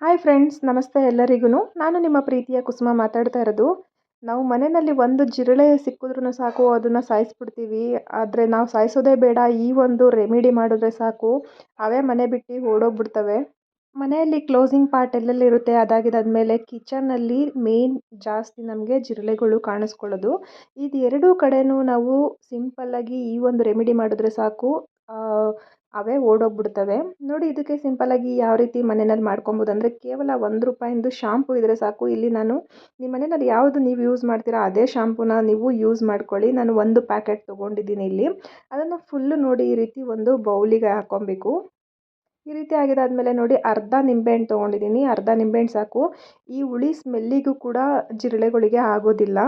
Hi friends ನಮಸ್ತೆ ಎಲ್ಲರಿಗೂ ನಾನು ನಿಮ್ಮ ಪ್ರೀತಿಯ ಕುಸುಮ ಮಾತಾಡ್ತಾ ಇರೋದು. ನಾವು ಮನೆಯಲ್ಲಿ ಒಂದು ಜಿರಳೆ ಸಿಕ್ಕಿದ್ರೂ ಸಾಕು, ಅದನ್ನು ಸಾಯಿಸ್ಬಿಡ್ತೀವಿ. ಆದರೆ ನಾವು ಸಾಯಿಸೋದೇ ಬೇಡ. ಈ ಒಂದು ರೆಮಿಡಿ ಮಾಡಿದ್ರೆ ಸಾಕು. ಅವೇ ಮನೆ ಬಿಟ್ಟು ಓಡೋಗ್ಬಿಡ್ತವೆ. ಮನೆಯಲ್ಲಿ ಕ್ಲೋಸಿಂಗ್ ಪಾರ್ಟ್ ಎಲ್ಲೆಲ್ಲಿರುತ್ತೆ ಅದಾಗಿದ್ದಾದಮೇಲೆ ಕಿಚನಲ್ಲಿ ಮೇನ್ ಜಾಸ್ತಿ ನಮಗೆ ಜಿರಳೆಗಳು ಕಾಣಿಸ್ಕೊಳ್ಳೋದು. ಇದು ಎರಡೂ ಕಡೆಯೂ ನಾವು ಸಿಂಪಲ್ಲಾಗಿ ಈ ಒಂದು ರೆಮಿಡಿ ಮಾಡಿದ್ರೆ ಸಾಕು. ಅವೇ ಓಡೋಗ್ಬಿಡ್ತವೆ. ನೋಡಿ ಇದಕ್ಕೆ ಸಿಂಪಲ್ಲಾಗಿ ಯಾವ ರೀತಿ ಮನೆಯಲ್ಲಿ ಮಾಡ್ಕೊಬೋದು ಅಂದರೆ ಕೇವಲ ಒಂದು ರೂಪಾಯಿಂದು ಶಾಂಪು ಇದ್ದರೆ ಸಾಕು. ಇಲ್ಲಿ ನಾನು ನಿಮ್ಮ ಮನೆಯಲ್ಲಿ ಯಾವುದು ನೀವು ಯೂಸ್ ಮಾಡ್ತೀರಾ ಅದೇ ಶಾಂಪೂನ ನೀವು ಯೂಸ್ ಮಾಡ್ಕೊಳ್ಳಿ. ನಾನು ಒಂದು ಪ್ಯಾಕೆಟ್ ತೊಗೊಂಡಿದ್ದೀನಿ ಇಲ್ಲಿ. ಅದನ್ನು ಫುಲ್ಲು ನೋಡಿ ಈ ರೀತಿ ಒಂದು ಬೌಲಿಗೆ ಹಾಕ್ಕೊಬೇಕು. ಈ ರೀತಿ ಆಗಿದಾದಮೇಲೆ ನೋಡಿ ಅರ್ಧ ನಿಂಬೆಹಣ್ಣು ತೊಗೊಂಡಿದ್ದೀನಿ. ಅರ್ಧ ನಿಂಬೆಹಣ್ಣು ಸಾಕು. ಈ ಹುಳಿ ಸ್ಮೆಲ್ಲಿಗೂ ಕೂಡ ಜಿರಳೆಗಳಿಗೆ ಆಗೋದಿಲ್ಲ.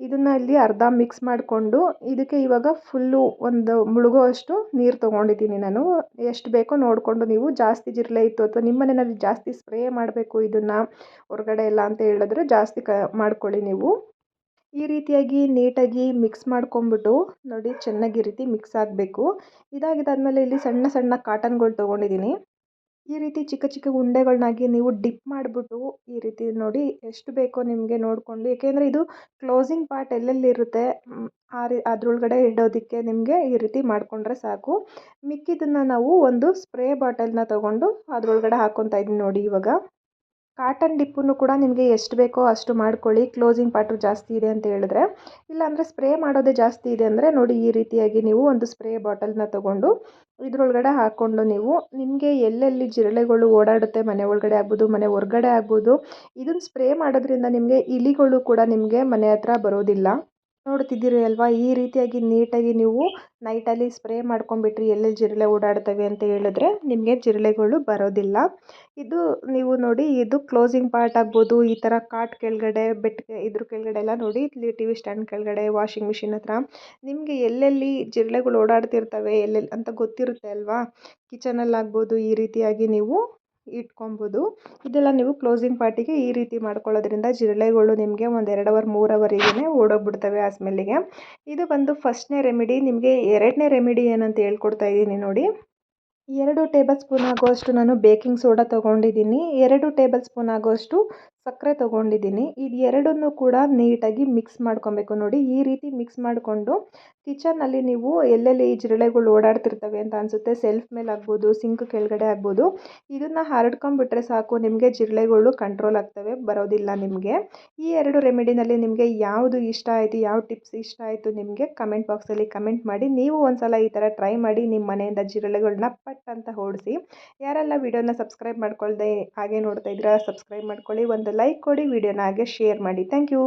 ಇದನ್ನು ಇಲ್ಲಿ ಅರ್ಧ ಮಿಕ್ಸ್ ಮಾಡಿಕೊಂಡು ಇದಕ್ಕೆ ಇವಾಗ ಫುಲ್ಲು ಒಂದು ಮುಳುಗೋ ಅಷ್ಟು ನೀರು ತೊಗೊಂಡಿದ್ದೀನಿ ನಾನು. ಎಷ್ಟು ಬೇಕೋ ನೋಡಿಕೊಂಡು ನೀವು ಜಾಸ್ತಿ ಜಿರಳೆ ಇತ್ತು ಅಥವಾ ನಿಮ್ಮ ಜಾಸ್ತಿ ಸ್ಪ್ರೇ ಮಾಡಬೇಕು ಇದನ್ನು ಹೊರಗಡೆ ಎಲ್ಲ ಅಂತ ಹೇಳಿದ್ರೆ ಜಾಸ್ತಿ ಕ ಮಾಡ್ಕೊಳ್ಳಿ ನೀವು. ಈ ರೀತಿಯಾಗಿ ನೀಟಾಗಿ ಮಿಕ್ಸ್ ಮಾಡ್ಕೊಂಬಿಟ್ಟು ನೋಡಿ ಚೆನ್ನಾಗಿ ಈ ರೀತಿ ಮಿಕ್ಸ್ ಆಗಬೇಕು. ಇದಾಗಿದ್ದಾದಮೇಲೆ ಇಲ್ಲಿ ಸಣ್ಣ ಸಣ್ಣ ಕಾಟನ್ಗಳು ತೊಗೊಂಡಿದ್ದೀನಿ ಈ ರೀತಿ ಚಿಕ್ಕ ಚಿಕ್ಕ ಉಂಡೆಗಳನ್ನಾಗಿ ನೀವು ಡಿಪ್ ಮಾಡಿಬಿಟ್ಟು ಈ ರೀತಿ ನೋಡಿ ಎಷ್ಟು ಬೇಕೋ ನಿಮಗೆ ನೋಡಿಕೊಂಡು, ಏಕೆಂದರೆ ಇದು ಕ್ಲೋಸಿಂಗ್ ಪಾರ್ಟ್ ಎಲ್ಲೆಲ್ಲಿರುತ್ತೆ ಆ ರೀ, ಅದ್ರೊಳಗಡೆ ಇಡೋದಕ್ಕೆ ನಿಮಗೆ ಈ ರೀತಿ ಮಾಡಿಕೊಂಡ್ರೆ ಸಾಕು. ಮಿಕ್ಕಿದ್ದನ್ನು ನಾವು ಒಂದು ಸ್ಪ್ರೇ ಬಾಟಲ್ನ ತೊಗೊಂಡು ಅದರೊಳಗಡೆ ಹಾಕ್ಕೊತಾ ಇದ್ದೀನಿ ನೋಡಿ ಇವಾಗ. ಕಾಟನ್ ಡಿಪ್ಪನ್ನು ಕೂಡ ನಿಮಗೆ ಎಷ್ಟು ಬೇಕೋ ಅಷ್ಟು ಮಾಡ್ಕೊಳ್ಳಿ. ಕ್ಲೋಸಿಂಗ್ ಪಾರ್ಟು ಜಾಸ್ತಿ ಇದೆ ಅಂತ ಹೇಳಿದ್ರೆ. ಇಲ್ಲಾಂದರೆ ಸ್ಪ್ರೇ ಮಾಡೋದೇ ಜಾಸ್ತಿ ಇದೆ ಅಂದರೆ ನೋಡಿ ಈ ರೀತಿಯಾಗಿ ನೀವು ಒಂದು ಸ್ಪ್ರೇ ಬಾಟಲ್ನ ತೊಗೊಂಡು ಇದರೊಳಗಡೆ ಹಾಕ್ಕೊಂಡು ನೀವು ನಿಮಗೆ ಎಲ್ಲೆಲ್ಲಿ ಜಿರಳೆಗಳು ಓಡಾಡುತ್ತೆ, ಮನೆ ಒಳಗಡೆ ಆಗ್ಬೋದು, ಮನೆ ಹೊರ್ಗಡೆ ಆಗ್ಬೋದು ಇದನ್ನು ಸ್ಪ್ರೇ ಮಾಡೋದ್ರಿಂದ ನಿಮಗೆ ಇಲಿಗಳು ಕೂಡ ನಿಮಗೆ ಮನೆ ಹತ್ರ ಬರೋದಿಲ್ಲ. ನೋಡ್ತಿದ್ದೀರಿ ಅಲ್ವಾ? ಈ ರೀತಿಯಾಗಿ ನೀಟಾಗಿ ನೀವು ನೈಟಲ್ಲಿ ಸ್ಪ್ರೇ ಮಾಡ್ಕೊಂಡ್ಬಿಟ್ರಿ, ಎಲ್ಲೆಲ್ಲಿ ಜಿರಳೆ ಓಡಾಡ್ತವೆ ಅಂತ ಹೇಳಿದ್ರೆ ನಿಮಗೆ ಜಿರಳೆಗಳು ಬರೋದಿಲ್ಲ. ಇದು ನೀವು ನೋಡಿ, ಇದು ಕ್ಲೋಸಿಂಗ್ ಪಾರ್ಟ್ ಆಗ್ಬೋದು. ಈ ಥರ ಕಾಟ್ ಕೆಳಗಡೆ ಬೆಟ್ ಇದ್ರ ಕೆಳಗಡೆ ಎಲ್ಲ ನೋಡಿ, ಇಲ್ಲಿ ಟಿ ವಿ ಸ್ಟ್ಯಾಂಡ್ ಕೆಳಗಡೆ, ವಾಷಿಂಗ್ ಮಿಷಿನ್ ಹತ್ರ ನಿಮಗೆ ಎಲ್ಲೆಲ್ಲಿ ಜಿರಳೆಗಳು ಓಡಾಡ್ತಿರ್ತವೆ, ಎಲ್ಲೆಲ್ಲಿ ಅಂತ ಗೊತ್ತಿರುತ್ತೆ ಅಲ್ವಾ? ಕಿಚನಲ್ಲಿ ಆಗ್ಬೋದು ಈ ರೀತಿಯಾಗಿ ನೀವು ಇಟ್ಕೊಬೋದು. ಇದೆಲ್ಲ ನೀವು ಕ್ಲೋಸಿಂಗ್ ಪಾರ್ಟಿಗೆ ಈ ರೀತಿ ಮಾಡ್ಕೊಳ್ಳೋದ್ರಿಂದ ಜಿರಳೆಗಳು ನಿಮಗೆ ಒಂದು ಎರಡು ಅವರ್ ಮೂರು ಅವರಿಗೇ ಓಡೋಗ್ಬಿಡ್ತವೆ ಆ ಸ್ಮೆಲ್ಲಿಗೆ ಇದು ಬಂದು ಫಸ್ಟ್ನೇ ರೆಮಿಡಿ ನಿಮಗೆ ಎರಡನೇ ರೆಮಿಡಿ ಏನಂತ ಹೇಳ್ಕೊಡ್ತಾ ಇದ್ದೀನಿ ನೋಡಿ. ಎರಡು ಟೇಬಲ್ ಸ್ಪೂನ್ ಆಗೋಷ್ಟು ನಾನು ಬೇಕಿಂಗ್ ಸೋಡಾ ತೊಗೊಂಡಿದ್ದೀನಿ. ಎರಡು ಟೇಬಲ್ ಸ್ಪೂನ್ ಆಗುವಷ್ಟು ಸಕ್ಕರೆ ತೊಗೊಂಡಿದ್ದೀನಿ. ಇದು ಎರಡನ್ನೂ ಕೂಡ ನೀಟಾಗಿ ಮಿಕ್ಸ್ ಮಾಡ್ಕೊಬೇಕು ನೋಡಿ. ಈ ರೀತಿ ಮಿಕ್ಸ್ ಮಾಡಿಕೊಂಡು ಕಿಚನಲ್ಲಿ ನೀವು ಎಲ್ಲೆಲ್ಲಿ ಈ ಜಿರಳೆಗಳು ಓಡಾಡ್ತಿರ್ತವೆ ಅಂತ ಅನಿಸುತ್ತೆ ಸೆಲ್ಫ್ ಮೇಲೆ ಆಗ್ಬೋದು ಸಿಂಕ್ ಕೆಳಗಡೆ ಆಗ್ಬೋದು, ಇದನ್ನು ಹರಡ್ಕೊಂಬಿಟ್ರೆ ಸಾಕು, ನಿಮಗೆ ಜಿರಳೆಗಳು ಕಂಟ್ರೋಲ್ ಆಗ್ತವೆ, ಬರೋದಿಲ್ಲ ನಿಮಗೆ. ಈ ಎರಡು ರೆಮಿಡಿನಲ್ಲಿ ನಿಮಗೆ ಯಾವುದು ಇಷ್ಟ ಆಯಿತು, ಯಾವ ಟಿಪ್ಸ್ ಇಷ್ಟ ಆಯಿತು ನಿಮಗೆ ಕಮೆಂಟ್ ಬಾಕ್ಸಲ್ಲಿ ಕಮೆಂಟ್ ಮಾಡಿ. ನೀವು ಒಂದು ಸಲ ಈ ಥರ ಟ್ರೈ ಮಾಡಿ ನಿಮ್ಮ ಮನೆಯಿಂದ ಜಿರಳೆಗಳನ್ನ ಪಟ್ ಅಂತ ಓಡಿಸಿ. ಯಾರೆಲ್ಲ ವಿಡಿಯೋನ ಸಬ್ಸ್ಕ್ರೈಬ್ ಮಾಡ್ಕೊಳ್ದೆ ಹಾಗೆ ನೋಡ್ತಾ ಇದ್ದೀರಾ ಸಬ್ಸ್ಕ್ರೈಬ್ ಮಾಡ್ಕೊಳ್ಳಿ. ಒಂದು ಲೈಕ್ ಕೊಡಿ ವಿಡಿಯೋನ ಹಾಗೆ ಶೇರ್ ಮಾಡಿ. Thank you